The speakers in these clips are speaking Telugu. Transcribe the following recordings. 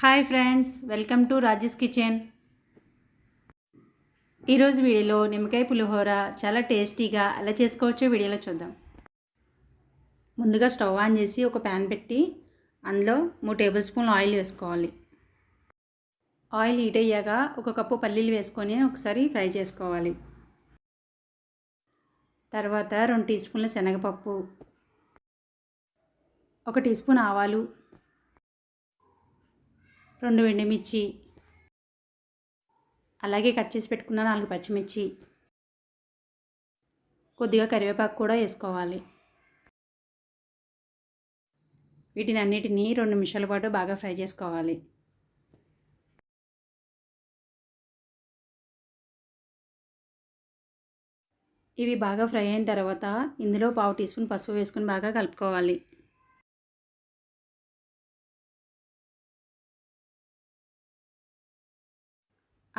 Hi friends welcome to Rajesh kitchen. ఈరోజు వీడియోలో నిమ్మకాయ పులిహోర చాలా టేస్టీగా ఎలా చేసుకోవచ్చో వీడియోలో చూద్దాం. ముందుగా స్టవ్ ఆన్ చేసి ఒక ప్యాన్ పెట్టి అందులో మూడు టేబుల్ స్పూన్లు ఆయిల్ వేసుకోవాలి. ఆయిల్ హీట్ అయ్యాక ఒక కప్పు పల్లీలు వేసుకొని ఒకసారి ఫ్రై చేసుకోవాలి. తర్వాత రెండు టీ స్పూన్ల శనగపప్పు ఒక టీ స్పూన్ ఆవాలు రెండు ఎండుమిర్చి అలాగే కట్ చేసి పెట్టుకున్న నాలుగు పచ్చిమిర్చి. కొద్దిగా కరివేపాకు కూడా వేసుకోవాలి. వీటిని అన్నిటినీ రెండు నిమిషాల పాటు బాగా ఫ్రై చేసుకోవాలి. ఇవి బాగా ఫ్రై అయిన తర్వాత ఇందులో పావు టీ స్పూన్ పసుపు వేసుకొని బాగా కలుపుకోవాలి.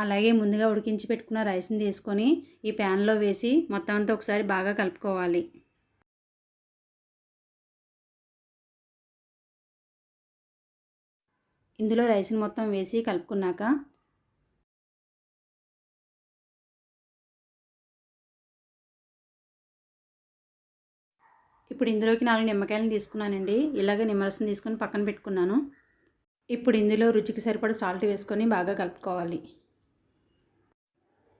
అలాగే ముందుగా ఉడికించి పెట్టుకున్న రైస్ని తీసుకొని ఈ ప్యాన్లో వేసి మొత్తం అంతా ఒకసారి బాగా కలుపుకోవాలి. ఇందులో రైస్ని మొత్తం వేసి కలుపుకున్నాక ఇప్పుడు ఇందులోకి నాలుగు నిమ్మకాయలను తీసుకున్నానండి. ఇలాగ నిమ్మరసం తీసుకొని పక్కన పెట్టుకున్నాను. ఇప్పుడు ఇందులో రుచికి సరిపడ సాల్ట్ వేసుకొని బాగా కలుపుకోవాలి.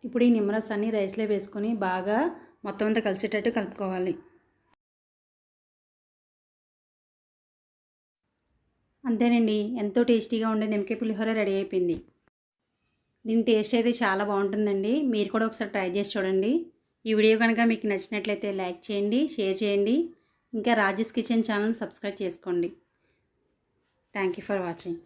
ఇప్పుడు ఈ నిమ్మరసాన్ని రైస్లో వేసుకొని బాగా మొత్తం అంతా కలిసేటట్టు కలుపుకోవాలి. అంతేనండి ఎంతో టేస్టీగా ఉండే నిమ్మకాయ పులిహోర రెడీ అయిపోయింది. దీని టేస్ట్ అయితే చాలా బాగుంటుందండి. మీరు కూడా ఒకసారి ట్రై చేసి చూడండి. ఈ వీడియో కనుక మీకు నచ్చినట్లయితే లైక్ చేయండి షేర్ చేయండి. ఇంకా రాజేష్ కిచెన్ ఛానల్ సబ్స్క్రైబ్ చేసుకోండి. Thank you for watching.